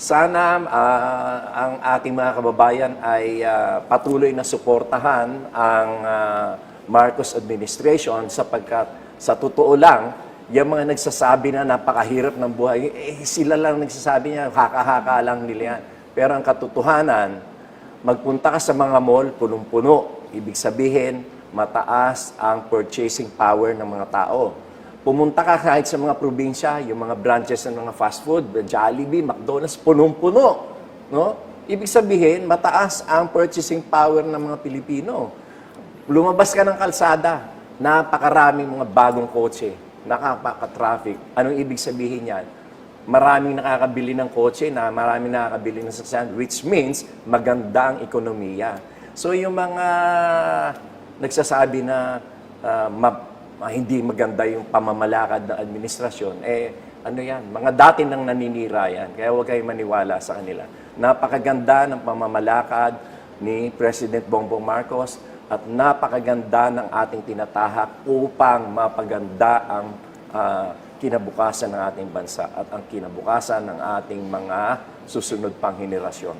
Sana ah, ang ating mga kababayan ay ah, patuloy na suportahan ang ah, Marcos administration sapagkat sa totoo lang, yung mga nagsasabi na napakahirap ng buhay, eh, sila lang nagsasabi niya, haka-haka lang nila yan. Pero ang katotohanan, magpunta ka sa mga mall, punong-puno. Ibig sabihin, mataas ang purchasing power ng mga tao. Pumunta ka kahit sa mga probinsya, yung mga branches ng mga fast food, Jollibee, McDonald's, punong-puno. No? Ibig sabihin, mataas ang purchasing power ng mga Pilipino. Lumabas ka ng kalsada, napakaraming mga bagong kotse, nakapaka-traffic. Anong ibig sabihin yan? Maraming nakakabili ng kotse na maraming nakakabili ng sasakyan, which means maganda ang ekonomiya. So yung mga nagsasabi na ma- hindi maganda yung pamamalakad ng administrasyon, eh ano yan, mga dati nang naninira yan. Kaya huwag kayong maniwala sa kanila. Napakaganda ng pamamalakad ni President Bongbong Marcos at napakaganda ng ating tinatahak upang mapaganda ang ah, kinabukasan ng ating bansa at ang kinabukasan ng ating mga susunod pang henerasyon.